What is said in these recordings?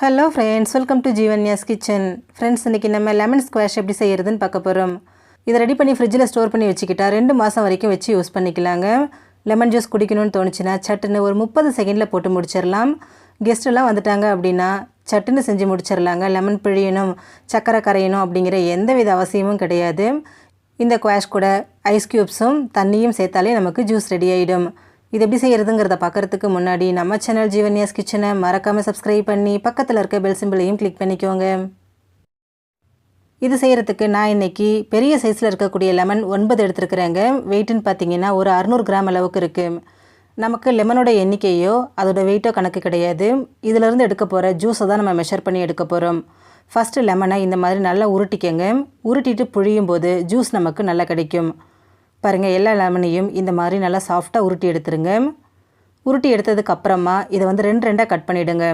Hello friends welcome to Jeevanya's kitchen friends இன்றைக்கி நம்ம lemon squash எப்படி செய்கிறதுன்னு பார்க்க போகிறோம் இதை ரெடி பண்ணி ஃப்ரிட்ஜில் ஸ்டோர் பண்ணி வச்சுக்கிட்டா ரெண்டு மாதம் வரைக்கும் வச்சு யூஸ் பண்ணிக்கலாங்க. லெமன் ஜூஸ் குடிக்கணும்னு தோணுச்சுன்னா சட்டுன்னு ஒரு முப்பது செகண்டில் போட்டு முடிச்சிடலாம். கெஸ்ட்டெல்லாம் வந்துட்டாங்க அப்படின்னா சட்டுன்னு செஞ்சு முடிச்சிடலாங்க. லெமன் பிழியணும் சக்கரை கரையணும் அப்படிங்கிற எந்தவித அவசியமும் கிடையாது. இந்த குவாஷ் கூட ஐஸ் க்யூப்ஸும் தண்ணியும் சேர்த்தாலே நமக்கு ஜூஸ் ரெடி ஆகிடும் இது எப்படி செய்கிறதுங்கிறத பார்க்குறதுக்கு முன்னாடி நம்ம சேனல் ஜீவன்யாஸ் கிச்சனை மறக்காமல் சப்ஸ்கிரைப் பண்ணி பக்கத்தில் இருக்க பெல் சிம்பிளையும் கிளிக் பண்ணிக்கோங்க. இது செய்கிறதுக்கு நான் இன்றைக்கி பெரிய சைஸில் இருக்கக்கூடிய லெமன் ஒன்பது எடுத்துருக்குறேங்க. வெயிட்டுன்னு பார்த்தீங்கன்னா ஒரு அறநூறு கிராம் அளவுக்கு இருக்குது நமக்கு லெமனோட எண்ணிக்கையோ அதோடய வெயிட்டோ கணக்கு கிடையாது. இதிலேருந்து எடுக்க போகிற ஜூஸை தான் நம்ம மெஷர் பண்ணி எடுக்க போகிறோம் ஃபஸ்ட்டு லெமனை இந்த மாதிரி நல்லா உருட்டிக்கங்க. உருட்டிட்டு புழியும் போது ஜூஸ் நமக்கு நல்லா கிடைக்கும். பாருங்கள் எல்லா லெமனையும் இந்த மாதிரி நல்லா சாஃப்டாக உருட்டி எடுத்துருங்க. உருட்டி எடுத்ததுக்கு அப்புறமா இதை வந்து ரெண்டு ரெண்டாக கட் பண்ணிவிடுங்க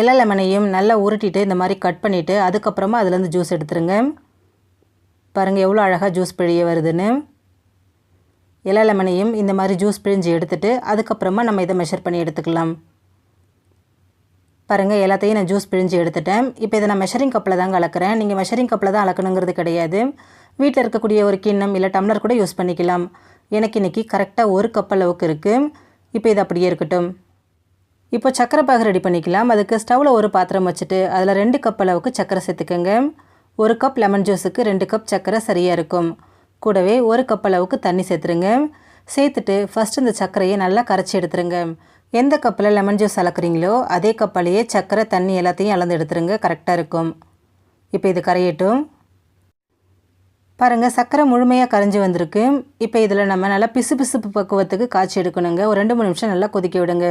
எல்லா லெமனையும் நல்லா உருட்டிட்டு இந்த மாதிரி கட் பண்ணிவிட்டு அதுக்கப்புறமா அதுலேருந்து ஜூஸ் எடுத்துருங்க. பாருங்கள் எவ்வளோ அழகாக ஜூஸ் பிழிய வருதுன்னு. எல்லா லெமனையும் இந்த மாதிரி ஜூஸ் பிழிஞ்சு எடுத்துகிட்டு அதுக்கப்புறமா நம்ம இதை மெஷர் பண்ணி எடுத்துக்கலாம். பாருங்கள் எல்லாத்தையும் நான் ஜூஸ் பிழிஞ்சு எடுத்துட்டேன். இப்போ இதை நான் மெஷரிங் கப்பில் தான் கலக்கிறேன் நீங்கள் மெஷரிங் கப்பில் தான் அளக்கணுங்கிறது கிடையாது. வீட்டில் இருக்கக்கூடிய ஒரு கிண்ணம் இல்லை டம்ளர் கூட யூஸ் பண்ணிக்கலாம். எனக்கு இன்றைக்கி கரெக்டாக ஒரு கப் அளவுக்கு இருக்குது இப்போ இது அப்படியே இருக்கட்டும். இப்போ சக்கரை பாகு ரெடி பண்ணிக்கலாம். அதுக்கு ஸ்டவ்வில் ஒரு பாத்திரம் வச்சுட்டு அதில் ரெண்டு கப் அளவுக்கு சக்கரை சேர்த்துக்கோங்க. ஒரு கப் லெமன் ஜூஸுக்கு ரெண்டு கப் சக்கரை சரியாக இருக்கும். கூடவே ஒரு கப் அளவுக்கு தண்ணி சேர்த்துருங்க. சேர்த்துட்டு ஃபஸ்ட்டு இந்த சர்க்கரையை நல்லா கரைச்சி எடுத்துருங்க. எந்த கப்பில் லெமன் ஜூஸ் அளக்குறீங்களோ அதே கப்பாலேயே சர்க்கரை தண்ணி எல்லாத்தையும் அளந்து எடுத்துருங்க. கரெக்டாக இருக்கும். இப்போ இது கரையட்டும். பாருங்கள் சர்க்கரை முழுமையாக கரைஞ்சி வந்திருக்கு. இப்போ இதில் நம்ம நல்லா பிசு பிசுப்பு பக்குவத்துக்கு காய்ச்சி எடுக்கணுங்க. ஒரு ரெண்டு மூணு நிமிஷம் நல்லா கொதிக்க விடுங்க.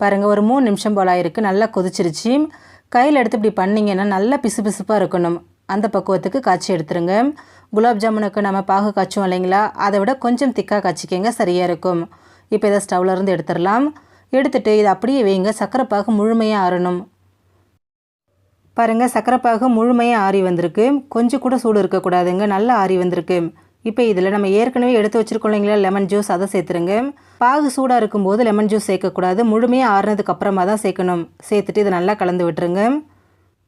பாருங்கள் ஒரு மூணு நிமிஷம் போல் ஆயிருக்கு. நல்லா கொதிச்சிருச்சு. கையில் எடுத்து இப்படி பண்ணிங்கன்னா நல்லா பிசு பிசுப்பாக இருக்கணும். அந்த பக்குவத்துக்கு காய்ச்சி எடுத்துருங்க. குலாப் ஜாமுனுக்கு நம்ம பாகு காய்ச்சுவோம் இல்லைங்களா? அதை விட கொஞ்சம் திக்காக காய்ச்சிக்கங்க. சரியாக இருக்கும். இப்போ இதை ஸ்டவ்லேருந்து எடுத்துடலாம் எடுத்துகிட்டு இதை அப்படியே வைங்க. சக்கரை பாகு முழுமையாக ஆறணும். பாருங்கள் சக்கரைப்பாகு முழுமையாக ஆறி வந்திருக்கு. கொஞ்சம் கூட சூடு இருக்கக்கூடாதுங்க நல்லா ஆறி வந்திருக்கு. இப்போ இதில் நம்ம ஏற்கனவே எடுத்து வச்சுருக்கோம் இல்லைங்களா லெமன் ஜூஸ் அதை சேர்த்துருங்க. பாகு சூடாக இருக்கும்போது லெமன் ஜூஸ் சேர்க்கக்கூடாது. முழுமையாக ஆறுனதுக்கு அப்புறமா தான் சேர்க்கணும். சேர்த்துட்டு இதை நல்லா கலந்து விட்டுருங்க.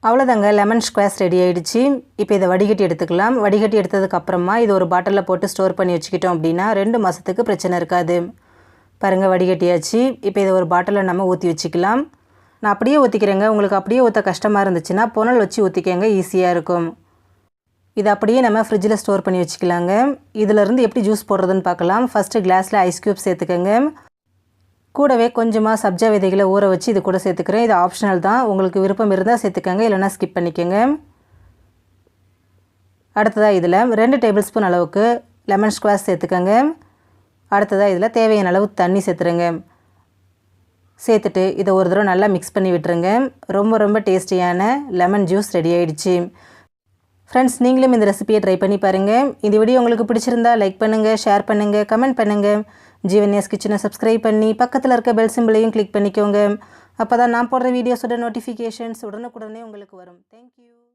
அவ்வளோதாங்க லெமன் ஸ்கொயர்ஸ் ரெடி ஆகிடுச்சு இப்போ இதை வடிகட்டி எடுத்துக்கலாம். வடிகட்டி எடுத்ததுக்கப்புறமா இது ஒரு பாட்டிலில் போட்டு ஸ்டோர் பண்ணி வச்சுக்கிட்டோம் அப்படின்னா ரெண்டு மாதத்துக்கு பிரச்சனை இருக்காது. பாருங்கள் வடிகட்டியாச்சு. இப்போ இதை ஒரு பாட்டிலில் நம்ம ஊற்றி வச்சுக்கலாம். நான் அப்படியே ஊற்றிக்கிறேங்க உங்களுக்கு அப்படியே ஊற்ற கஷ்டமாக இருந்துச்சுன்னா புனல் வச்சு ஊற்றிக்கங்க ஈஸியாக இருக்கும். இது அப்படியே நம்ம ஃப்ரிட்ஜில் ஸ்டோர் பண்ணி வச்சுக்கலாங்க. இதிலேருந்து எப்படி ஜூஸ் போடுறதுன்னு பார்க்கலாம். ஃபஸ்ட்டு கிளாஸில் ஐஸ் க்யூப் சேர்த்துக்கோங்க. கூடவே கொஞ்சமாக சப்ஜா விதைகளை ஊற வச்சு இது கூட சேர்த்துக்கிறேன். இது ஆப்ஷனல் தான். உங்களுக்கு விருப்பம் இருந்தால் சேர்த்துக்கோங்க. இல்லைனா ஸ்கிப் பண்ணிக்கோங்க. அடுத்ததாக இதில் ரெண்டு டேபிள் ஸ்பூன் அளவுக்கு லெமன் ஸ்குவாஷ் சேர்த்துக்கோங்க. அடுத்ததாக இதில் தேவையான அளவு தண்ணி சேர்த்துருங்க. சேர்த்துட்டு இதை ஒரு தடவை நல்லா மிக்ஸ் பண்ணி விட்டுருங்க. ரொம்ப ரொம்ப டேஸ்டியான லெமன் ஜூஸ் ரெடி ஆகிடுச்சு ஃப்ரெண்ட்ஸ் நீங்களும் இந்த ரெசிபியை ட்ரை பண்ணி பாருங்கள் இந்த வீடியோ உங்களுக்கு பிடிச்சிருந்தா லைக் பண்ணுங்கள் ஷேர் பண்ணுங்கள் கமெண்ட் பண்ணுங்கள் ஜீவன்யாஸ் கிச்சனை சப்ஸ்கிரைப் பண்ணி பக்கத்தில் இருக்க பெல் சிம்பிளையும் கிளிக் பண்ணிக்கோங்க. அப்போ தான் நான் போடுற வீடியோஸோட நோட்டிஃபிகேஷன்ஸ் உடனுக்குடனே உங்களுக்கு வரும். தேங்க்யூ